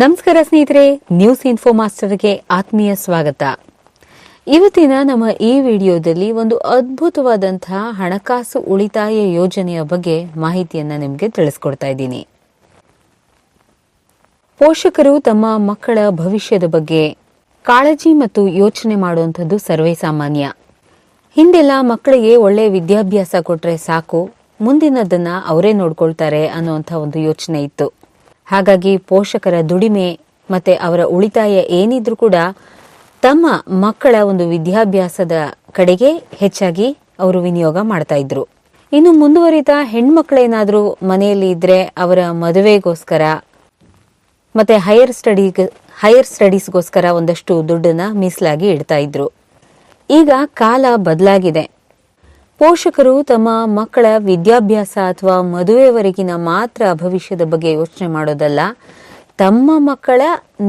ನಮಸ್ಕಾರ ಸ್ನೇಹಿತರೆ news info ಮಾಸ್ಟರ್ಗೆ ಆತ್ಮೀಯ ಸ್ವಾಗತ. ಇವತ್ತಿನ ನಮ್ಮ ಈ ವಿಡಿಯೋದಲ್ಲಿ ಒಂದು ಅದ್ಭುತವಾದಂತಹ ಹಣಕಾಸು ಉಳಿತಾಯ ಯೋಜನೆಯ ಬಗ್ಗೆ ಮಾಹಿತಿಯನ್ನ ನಿಮಗೆ ತಿಳಿಸ್ಕೊಡ್ತಾ ಇದ್ದೀನಿ. ಪೋಷಕರು ತಮ್ಮ ಮಕ್ಕಳ ಭವಿಷ್ಯದ ಬಗ್ಗೆ ಕಾಳಜಿ ಮತ್ತು ಯೋಚನೆ ಮಾಡುವಂಥದ್ದು ಸರ್ವೇ ಸಾಮಾನ್ಯ. ಹಿಂದೆಲ್ಲ ಮಕ್ಕಳಿಗೆ ಒಳ್ಳೆ ವಿದ್ಯಾಭ್ಯಾಸ ಕೊಟ್ರೆ ಸಾಕು, ಮುಂದಿನದನ್ನ ಅವರೇ ನೋಡ್ಕೊಳ್ತಾರೆ ಅನ್ನುವಂಥ ಒಂದು ಯೋಚನೆ ಇತ್ತು. ಹಾಗಾಗಿ ಪೋಷಕರ ದುಡಿಮೆ ಮತ್ತೆ ಅವರ ಉಳಿತಾಯ ಏನಿದ್ರೂ ಕೂಡ ತಮ್ಮ ಮಕ್ಕಳ ಒಂದು ವಿದ್ಯಾಭ್ಯಾಸದ ಕಡೆಗೆ ಹೆಚ್ಚಾಗಿ ಅವರು ವಿನಿಯೋಗ ಮಾಡ್ತಾ ಇದ್ರು. ಇನ್ನು ಮುಂದುವರಿತ ಹೆಣ್ಮಕ್ಳೇನಾದ್ರೂ ಮನೆಯಲ್ಲಿ ಇದ್ರೆ ಅವರ ಮದುವೆಗೋಸ್ಕರ ಮತ್ತೆ ಹೈಯರ್ ಸ್ಟಡಿ ಹೈಯರ್ ಸ್ಟಡೀಸ್ಗೋಸ್ಕರ ಒಂದಷ್ಟು ದುಡ್ಡನ್ನ ಮೀಸಲಾಗಿ ಇಡ್ತಾ ಇದ್ರು. ಈಗ ಕಾಲ ಬದಲಾಗಿದೆ. ಪೋಷಕರು ತಮ್ಮ ಮಕ್ಕಳ ವಿದ್ಯಾಭ್ಯಾಸ ಅಥವಾ ಮದುವೆವರೆಗಿನ ಮಾತ್ರ ಭವಿಷ್ಯದ ಬಗ್ಗೆ ಯೋಚನೆ ಮಾಡೋದಲ್ಲ, ತಮ್ಮ ಮಕ್ಕಳ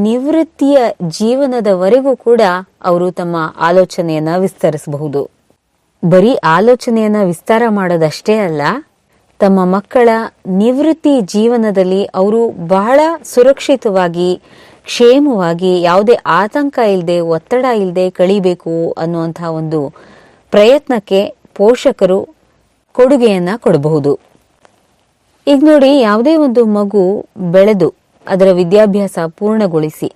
ನಿವೃತ್ತಿಯ ಜೀವನದವರೆಗೂ ಕೂಡ ಅವರು ತಮ್ಮ ಆಲೋಚನೆಯನ್ನ ವಿಸ್ತರಿಸಬಹುದು. ಬರೀ ಆಲೋಚನೆಯನ್ನ ವಿಸ್ತಾರ ಮಾಡೋದಷ್ಟೇ ಅಲ್ಲ, ತಮ್ಮ ಮಕ್ಕಳ ನಿವೃತ್ತಿ ಜೀವನದಲ್ಲಿ ಅವರು ಬಹಳ ಸುರಕ್ಷಿತವಾಗಿ, ಕ್ಷೇಮವಾಗಿ, ಯಾವುದೇ ಆತಂಕ ಇಲ್ಲದೆ ಒತ್ತಡ ಇಲ್ಲದೆ ಕಳಿಬೇಕು ಅನ್ನುವಂತಹ ಒಂದು ಪ್ರಯತ್ನಕ್ಕೆ ಪೋಷಕರು ಕೊಡುಗೆಯನ್ನು ಕೊಡಬಹುದು. ಈಗ ನೋಡಿ, ಯಾವುದೇ ಒಂದು ಮಗು ಬೆಳೆದು ಅದರ ವಿದ್ಯಾಭ್ಯಾಸ ಪೂರ್ಣಗೊಳಿಸಿ,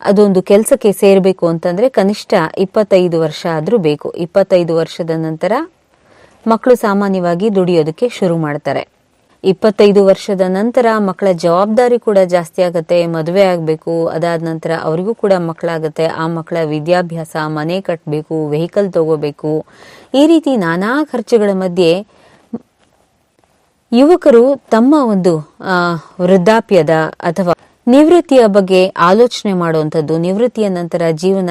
ಅದೊಂದು ಕೆಲಸಕ್ಕೆ ಸೇರಬೇಕು ಅಂತಂದರೆ ಕನಿಷ್ಠ ಇಪ್ಪತ್ತೈದು ವರ್ಷ ಆದರೂ ಬೇಕು. ಇಪ್ಪತ್ತೈದು ವರ್ಷದ ನಂತರ ಮಕ್ಕಳು ಸಾಮಾನ್ಯವಾಗಿ ದುಡಿಯೋದಕ್ಕೆ ಶುರು ಮಾಡ್ತಾರೆ. ಇಪ್ಪತ್ತೈದು ವರ್ಷದ ನಂತರ ಮಕ್ಕಳ ಜವಾಬ್ದಾರಿ ಕೂಡ ಜಾಸ್ತಿ ಆಗುತ್ತೆ, ಮದುವೆ ಆಗಬೇಕು, ಅದಾದ ನಂತರ ಅವರಿಗೂ ಕೂಡ ಮಕ್ಕಳಾಗುತ್ತೆ, ಆ ಮಕ್ಕಳ ವಿದ್ಯಾಭ್ಯಾಸ, ಮನೆ ಕಟ್ಟಬೇಕು ವೆಹಿಕಲ್ ತಗೋಬೇಕು. ಈ ರೀತಿ ನಾನಾ ಖರ್ಚುಗಳ ಮಧ್ಯೆ ಯುವಕರು ತಮ್ಮ ಒಂದು ವೃದ್ಧಾಪ್ಯದ ಅಥವಾ ನಿವೃತ್ತಿಯ ಬಗ್ಗೆ ಆಲೋಚನೆ ಮಾಡುವಂಥದ್ದು, ನಿವೃತ್ತಿಯ ನಂತರ ಜೀವನ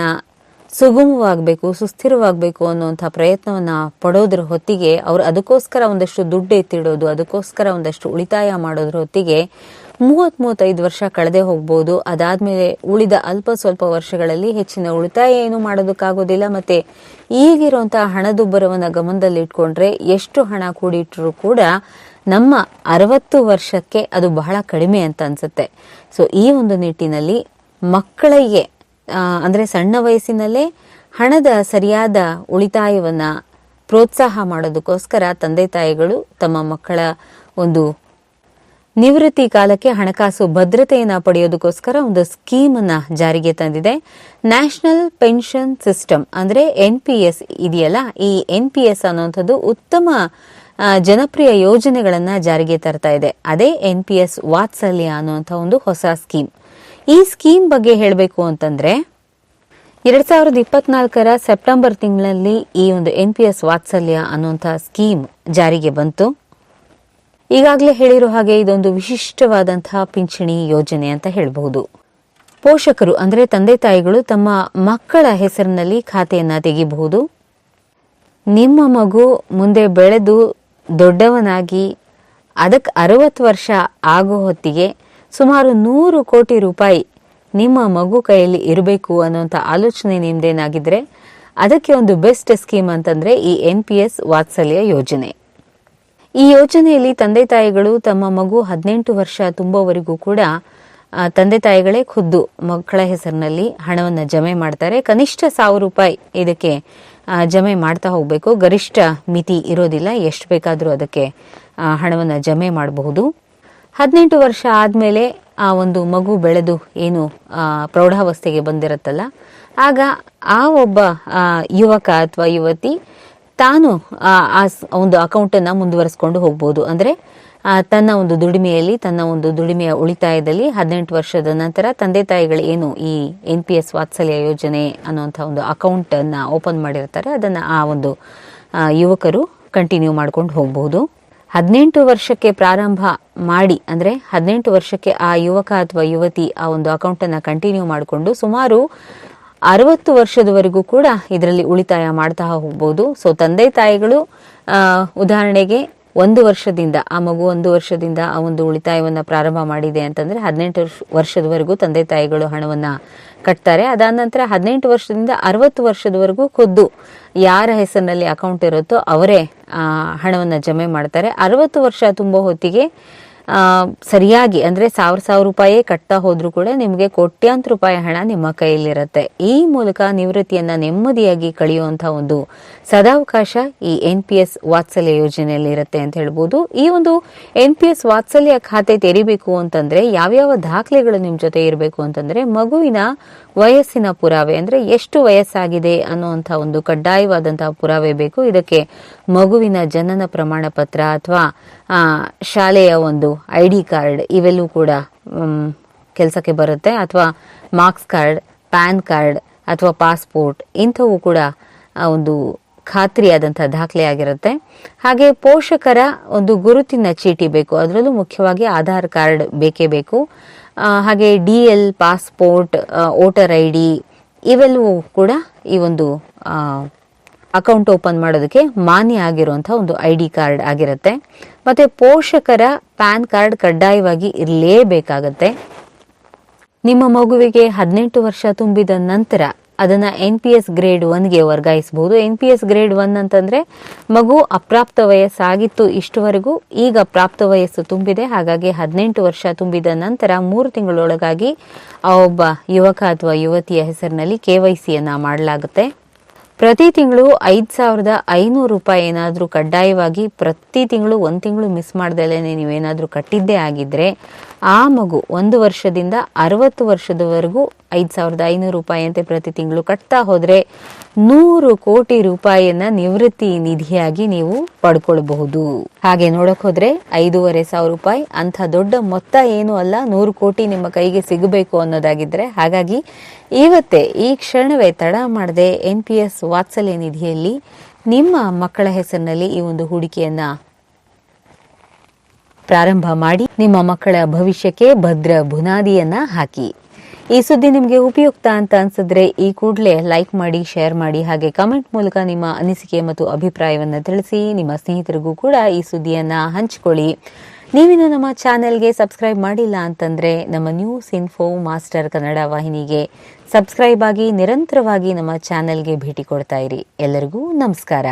ಸುಗಮವಾಗಬೇಕು, ಸುಸ್ಥಿರವಾಗಬೇಕು ಅನ್ನುವಂಥ ಪ್ರಯತ್ನವನ್ನು ಪಡೋದ್ರ ಹೊತ್ತಿಗೆ ಅವ್ರು ಅದಕ್ಕೋಸ್ಕರ ಒಂದಷ್ಟು ದುಡ್ಡು ಎತ್ತಿಡೋದು ಅದಕ್ಕೋಸ್ಕರ ಒಂದಷ್ಟು ಉಳಿತಾಯ ಮಾಡೋದ್ರ ಹೊತ್ತಿಗೆ ಮೂವತ್ತ್ ಮೂವತ್ತೈದು ವರ್ಷ ಕಳೆದೇ ಹೋಗ್ಬೋದು. ಅದಾದಮೇಲೆ ಉಳಿದ ಅಲ್ಪ ಸ್ವಲ್ಪ ವರ್ಷಗಳಲ್ಲಿ ಹೆಚ್ಚಿನ ಉಳಿತಾಯ ಏನು ಮಾಡೋದಕ್ಕಾಗೋದಿಲ್ಲ. ಮತ್ತೆ ಈಗಿರುವಂತಹ ಗಮನದಲ್ಲಿ ಇಟ್ಕೊಂಡ್ರೆ ಎಷ್ಟು ಹಣ ಕೂಡಿಟ್ಟರೂ ಕೂಡ ನಮ್ಮ ಅರವತ್ತು ವರ್ಷಕ್ಕೆ ಅದು ಬಹಳ ಕಡಿಮೆ ಅಂತ ಅನ್ಸುತ್ತೆ. ಸೊ ಈ ಒಂದು ನಿಟ್ಟಿನಲ್ಲಿ ಮಕ್ಕಳಿಗೆ ಅಂದ್ರೆ ಸಣ್ಣ ವಯಸ್ಸಿನಲ್ಲೇ ಹಣದ ಸರಿಯಾದ ಉಳಿತಾಯವನ್ನು ಪ್ರೋತ್ಸಾಹ ಮಾಡೋದಕ್ಕೋಸ್ಕರ ತಂದೆ ತಾಯಿಗಳು ತಮ್ಮ ಮಕ್ಕಳ ಒಂದು ನಿವೃತ್ತಿ ಕಾಲಕ್ಕೆ ಹಣಕಾಸು ಭದ್ರತೆಯನ್ನು ಪಡೆಯೋದಕ್ಕೋಸ್ಕರ ಒಂದು ಸ್ಕೀಮ್ ಅನ್ನ ಜಾರಿಗೆ ತಂದಿದೆ. ನ್ಯಾಷನಲ್ ಪೆನ್ಷನ್ ಸಿಸ್ಟಮ್ ಅಂದ್ರೆ ಎನ್ ಪಿ ಎಸ್ ಇದೆಯಲ್ಲ, ಈ ಎನ್ ಪಿ ಎಸ್ ಅನ್ನುವಂಥದ್ದು ಉತ್ತಮ ಜನಪ್ರಿಯ ಯೋಜನೆಗಳನ್ನು ಜಾರಿಗೆ ತರ್ತಾ ಇದೆ. ಅದೇ ಎನ್ ಪಿ ಎಸ್ ವಾತ್ಸಲ್ಯ ಅನ್ನುವಂಥ ಒಂದು ಹೊಸ ಸ್ಕೀಮ್. ಈ ಸ್ಕೀಮ್ ಬಗ್ಗೆ ಹೇಳಬೇಕು ಅಂತಂದ್ರೆ, ಎರಡ್ ಸಾವಿರದ ಇಪ್ಪತ್ನಾಲ್ಕರ ಸೆಪ್ಟೆಂಬರ್ ತಿಂಗಳಲ್ಲಿ ಈ ಒಂದು ಎನ್ ಪಿ ಎಸ್ ವಾತ್ಸಲ್ಯ ಅನ್ನುವಂಥ ಸ್ಕೀಮ್ ಜಾರಿಗೆ ಬಂತು. ಈಗಾಗಲೇ ಹೇಳಿರೋ ಹಾಗೆ ಇದೊಂದು ವಿಶಿಷ್ಟವಾದಂತಹ ಪಿಂಚಣಿ ಯೋಜನೆ ಅಂತ ಹೇಳಬಹುದು. ಪೋಷಕರು, ಅಂದರೆ ತಂದೆ ತಾಯಿಗಳು ತಮ್ಮ ಮಕ್ಕಳ ಹೆಸರಿನಲ್ಲಿ ಖಾತೆಯನ್ನು ತೆಗಿಬಹುದು. ನಿಮ್ಮ ಮಗು ಮುಂದೆ ಬೆಳೆದು ದೊಡ್ಡವನಾಗಿ ಅದಕ್ಕೆ ಅರವತ್ತು ವರ್ಷ ಆಗೋ ಹೊತ್ತಿಗೆ ಸುಮಾರು ನೂರು ಕೋಟಿ ರೂಪಾಯಿ ನಿಮ್ಮ ಮಗು ಕೈಯಲ್ಲಿ ಇರಬೇಕು ಅನ್ನೋಂಥ ಆಲೋಚನೆ ನಿಮ್ದೇನಾಗಿದ್ರೆ ಅದಕ್ಕೆ ಒಂದು ಬೆಸ್ಟ್ ಸ್ಕೀಮ್ ಅಂತಂದ್ರೆ ಈ ಎನ್ ಪಿ ಎಸ್ ವಾತ್ಸಲ್ಯ ಯೋಜನೆ. ಈ ಯೋಜನೆಯಲ್ಲಿ ತಂದೆ ತಾಯಿಗಳು ತಮ್ಮ ಮಗು ಹದಿನೆಂಟು ವರ್ಷ ತುಂಬುವವರೆಗೂ ಕೂಡ ತಂದೆ ತಾಯಿಗಳೇ ಖುದ್ದು ಮಕ್ಕಳ ಹೆಸರಿನಲ್ಲಿ ಹಣವನ್ನು ಜಮೆ ಮಾಡ್ತಾರೆ. ಕನಿಷ್ಠ ಸಾವಿರ ರೂಪಾಯಿ ಇದಕ್ಕೆ ಜಮೆ ಮಾಡ್ತಾ ಹೋಗಬೇಕು. ಗರಿಷ್ಠ ಮಿತಿ ಇರೋದಿಲ್ಲ. ಎಷ್ಟು ಬೇಕಾದರೂ ಅದಕ್ಕೆ ಹಣವನ್ನು ಜಮೆ ಮಾಡಬಹುದು. ಹದಿನೆಂಟು ವರ್ಷ ಆದಮೇಲೆ ಆ ಒಂದು ಮಗು ಬೆಳೆದು ಏನು ಪ್ರೌಢಾವಸ್ಥೆಗೆ ಬಂದಿರತ್ತಲ್ಲ, ಆಗ ಆ ಒಬ್ಬ ಯುವಕ ಅಥವಾ ಯುವತಿ ತಾನು, ಆ ಒಂದು ಅಕೌಂಟನ್ನು ಮುಂದುವರಿಸ್ಕೊಂಡು ಹೋಗ್ಬೋದು. ಅಂದ್ರೆ ತನ್ನ ಒಂದು ದುಡಿಮೆಯಲ್ಲಿ, ತನ್ನ ಒಂದು ದುಡಿಮೆಯ ಉಳಿತಾಯದಲ್ಲಿ ಹದಿನೆಂಟು ವರ್ಷದ ನಂತರ ತಂದೆ ತಾಯಿಗಳು ಏನು ಈ ಎನ್ ಪಿ ಎಸ್ ವಾತ್ಸಲ್ಯ ಯೋಜನೆ ಅನ್ನುವಂಥ ಒಂದು ಅಕೌಂಟ್ ಅನ್ನ ಓಪನ್ ಮಾಡಿರ್ತಾರೆ. ಅದನ್ನ ಆ ಒಂದು ಯುವಕರು ಕಂಟಿನ್ಯೂ ಮಾಡ್ಕೊಂಡು ಹೋಗಬಹುದು. ಹದಿನೆಂಟು ವರ್ಷಕ್ಕೆ ಪ್ರಾರಂಭ ಮಾಡಿ, ಅಂದ್ರೆ ಹದಿನೆಂಟು ವರ್ಷಕ್ಕೆ ಆ ಯುವಕ ಅಥವಾ ಯುವತಿ ಆ ಒಂದು ಅಕೌಂಟ್ ಅನ್ನ ಕಂಟಿನ್ಯೂ ಮಾಡಿಕೊಂಡು ಸುಮಾರು ಅರವತ್ತು ವರ್ಷದವರೆಗೂ ಕೂಡ ಇದರಲ್ಲಿ ಉಳಿತಾಯ ಮಾಡ್ತಾ ಹೋಗ್ಬೋದು ಸೊ ತಂದೆ ತಾಯಿಗಳು ಉದಾಹರಣೆಗೆ ಒಂದು ವರ್ಷದಿಂದ, ಆ ಮಗು ಒಂದು ವರ್ಷದಿಂದ ಆ ಒಂದು ಉಳಿತಾಯವನ್ನ ಪ್ರಾರಂಭ ಮಾಡಿದೆ ಅಂತಂದ್ರೆ ಹದಿನೆಂಟು ವರ್ಷ, ವರ್ಷದವರೆಗೂ ತಂದೆ ತಾಯಿಗಳು ಹಣವನ್ನ ಕಟ್ತಾರೆ. ಅದಾದ ನಂತರ ಹದಿನೆಂಟು ವರ್ಷದಿಂದ ಅರವತ್ತು ವರ್ಷದವರೆಗೂ ಖುದ್ದು ಯಾರ ಹೆಸರಿನಲ್ಲಿ ಅಕೌಂಟ್ ಇರುತ್ತೋ ಅವರೇ ಹಣವನ್ನ ಜಮೆ ಮಾಡ್ತಾರೆ. ಅರವತ್ತು ವರ್ಷ ತುಂಬೋ ಹೊತ್ತಿಗೆ ಸರಿಯಾಗಿ ಅಂದ್ರೆ ಸಾವಿರ ಸಾವಿರ ರೂಪಾಯಿ ಕಟ್ತಾ ಹೋದ್ರೂ ಕೂಡ ನಿಮಗೆ ಕೋಟ್ಯಾಂತರ ರೂಪಾಯಿ ಹಣ ನಿಮ್ಮ ಕೈಯಲ್ಲಿರುತ್ತೆ. ಈ ಮೂಲಕ ನಿವೃತ್ತಿಯನ್ನ ನೆಮ್ಮದಿಯಾಗಿ ಕಳೆಯುವಂತಹ ಒಂದು ಸದಾವಕಾಶ ಈ ಎನ್ ಪಿ ಎಸ್ ವಾತ್ಸಲ್ಯ ಯೋಜನೆಯಲ್ಲಿ ಇರುತ್ತೆ ಅಂತ ಹೇಳ್ಬೋದು. ಈ ಒಂದು ಎನ್ ಪಿ ಎಸ್ ವಾತ್ಸಲ್ಯ ಖಾತೆ ತೆರಿಬೇಕು ಅಂತಂದ್ರೆ ಯಾವ್ಯಾವ ದಾಖಲೆಗಳು ನಿಮ್ ಜೊತೆ ಇರಬೇಕು ಅಂತಂದ್ರೆ ಮಗುವಿನ ವಯಸ್ಸಿನ ಪುರಾವೆ ಅಂದ್ರೆ ಎಷ್ಟು ವಯಸ್ಸಾಗಿದೆ ಅನ್ನುವಂಥ ಒಂದು ಕಡ್ಡಾಯವಾದಂತಹ ಪುರಾವೆ ಬೇಕು. ಇದಕ್ಕೆ ಮಗುವಿನ ಜನನ ಪ್ರಮಾಣ ಪತ್ರ ಅಥವಾ ಶಾಲೆಯ ಒಂದು ಐ ಡಿ ಕಾರ್ಡ್ ಇವೆಲ್ಲವೂ ಕೂಡ ಕೆಲಸಕ್ಕೆ ಬರುತ್ತೆ. ಅಥವಾ ಮಾರ್ಕ್ಸ್ ಕಾರ್ಡ್, ಪ್ಯಾನ್ ಕಾರ್ಡ್ ಅಥವಾ ಪಾಸ್ಪೋರ್ಟ್ ಇಂಥವು ಕೂಡ ಒಂದು ಖಾತ್ರಿಯಾದಂಥ ದಾಖಲೆ ಆಗಿರುತ್ತೆ. ಹಾಗೆ ಪೋಷಕರ ಒಂದು ಗುರುತಿನ ಚೀಟಿ ಬೇಕು. ಅದರಲ್ಲೂ ಮುಖ್ಯವಾಗಿ ಆಧಾರ್ ಕಾರ್ಡ್ ಬೇಕೇ ಬೇಕು. ಹಾಗೆ D L passport voter I D ಇವೆಲ್ಲವೂ ಕೂಡ ಈ ಒಂದು ಅಕೌಂಟ್ ಓಪನ್ ಮಾಡೋದಕ್ಕೆ ಮಾನ್ಯ ಆಗಿರುವಂತಹ ಒಂದು ಐ ಡಿ ಕಾರ್ಡ್ ಆಗಿರುತ್ತೆ. ಮತ್ತೆ ಪೋಷಕರ ಪ್ಯಾನ್ ಕಾರ್ಡ್ ಕಡ್ಡಾಯವಾಗಿ ಇರಲೇಬೇಕಾಗತ್ತೆ. ನಿಮ್ಮ ಮಗುವಿಗೆ ಹದಿನೆಂಟು ವರ್ಷ ತುಂಬಿದ ನಂತರ ಅದನ್ನ ಎನ್ ಪಿ ಎಸ್ ಗ್ರೇಡ್ ಒನ್ಗೆ ವರ್ಗಾಯಿಸಬಹುದು N P S grade one ಅಂತಂದ್ರೆ ಮಗು ಅಪ್ರಾಪ್ತ ವಯಸ್ಸಾಗಿತ್ತು ಇಷ್ಟುವರೆಗೂ ಈಗ ಪ್ರಾಪ್ತ ವಯಸ್ಸು ತುಂಬಿದೆ. ಹಾಗಾಗಿ ಹದಿನೆಂಟು ವರ್ಷ ತುಂಬಿದ ನಂತರ ಮೂರು ತಿಂಗಳೊಳಗಾಗಿ ಆ ಒಬ್ಬ ಯುವಕ ಅಥವಾ ಯುವತಿಯ ಹೆಸರಿನಲ್ಲಿ ಕೆ ವೈ ಸಿಯನ್ನು ಮಾಡಲಾಗುತ್ತೆ. ಪ್ರತಿ ತಿಂಗಳು ಐದ್ ಸಾವಿರದ ಐನೂರು ರೂಪಾಯಿ ಏನಾದರೂ ಕಡ್ಡಾಯವಾಗಿ ಪ್ರತಿ ತಿಂಗಳು ಒಂದು ತಿಂಗಳು ಮಿಸ್ ಮಾಡ್ದಲೇ ನೀವೇನಾದರೂ ಕಟ್ಟಿದ್ದೇ ಆಗಿದ್ರೆ ಆ ಮಗು ಒಂದು ವರ್ಷದಿಂದ ಅರವತ್ತು ವರ್ಷದವರೆಗೂ ಐದು ಸಾವಿರದ ಐನೂರು ರೂಪಾಯಿಯಂತೆ ಪ್ರತಿ ತಿಂಗಳು ಕಟ್ತಾ ಹೋದರೆ ನೂರು ಕೋಟಿ ರೂಪಾಯಿಯನ್ನ ನಿವೃತ್ತಿ ನಿಧಿಯಾಗಿ ನೀವು ಪಡ್ಕೊಳ್ಬಹುದು. ಹಾಗೆ ನೋಡಕ್ ಹೋದ್ರೆ ಐದೂವರೆ ಸಾವಿರ ರೂಪಾಯಿ ಅಂಥ ದೊಡ್ಡ ಮೊತ್ತ ಏನು ಅಲ್ಲ, ನೂರು ಕೋಟಿ ನಿಮ್ಮ ಕೈಗೆ ಸಿಗಬೇಕು ಅನ್ನೋದಾಗಿದ್ರೆ ಹಾಗಾಗಿ ಇವತ್ತೇ ಈ ಕ್ಷಣವೇ ತಡ ಮಾಡದೆ ಎನ್ ಪಿ ಎಸ್ ವಾತ್ಸಲ್ಯ ನಿಧಿಯಲ್ಲಿ ನಿಮ್ಮ ಮಕ್ಕಳ ಹೆಸರಿನಲ್ಲಿ ಈ ಒಂದು ಹೂಡಿಕೆಯನ್ನ ಪ್ರಾರಂಭ ಮಾಡಿ ನಿಮ್ಮ ಮಕ್ಕಳ ಭವಿಷ್ಯಕ್ಕೆ ಭದ್ರ ಬುನಾದಿಯನ್ನ ಹಾಕಿ. ಈ ಸುದ್ದಿ ನಿಮಗೆ ಉಪಯುಕ್ತ ಅಂತ ಅನ್ಸಿದ್ರೆ ಈ ಕೂಡಲೇ ಲೈಕ್ ಮಾಡಿ, ಶೇರ್ ಮಾಡಿ, ಹಾಗೆ ಕಮೆಂಟ್ ಮೂಲಕ ನಿಮ್ಮ ಅನಿಸಿಕೆ ಮತ್ತು ಅಭಿಪ್ರಾಯವನ್ನು ತಿಳಿಸಿ. ನಿಮ್ಮ ಸ್ನೇಹಿತರಿಗೂ ಕೂಡ ಈ ಸುದ್ದಿಯನ್ನ ಹಂಚಿಕೊಳ್ಳಿ. ನೀವಿನ್ನು ನಮ್ಮ ಚಾನೆಲ್ಗೆ ಸಬ್ಸ್ಕ್ರೈಬ್ ಮಾಡಿಲ್ಲ ಅಂತಂದ್ರೆ ನಮ್ಮ ನ್ಯೂಸ್ ಇನ್ಫೋ ಮಾಸ್ಟರ್ ಕನ್ನಡ ವಾಹಿನಿಗೆ ಸಬ್ಸ್ಕ್ರೈಬ್ ಆಗಿ ನಿರಂತರವಾಗಿ ನಮ್ಮ ಚಾನೆಲ್ಗೆ ಭೇಟಿ ಕೊಡ್ತಾ ಇರಿ. ಎಲ್ಲರಿಗೂ ನಮಸ್ಕಾರ.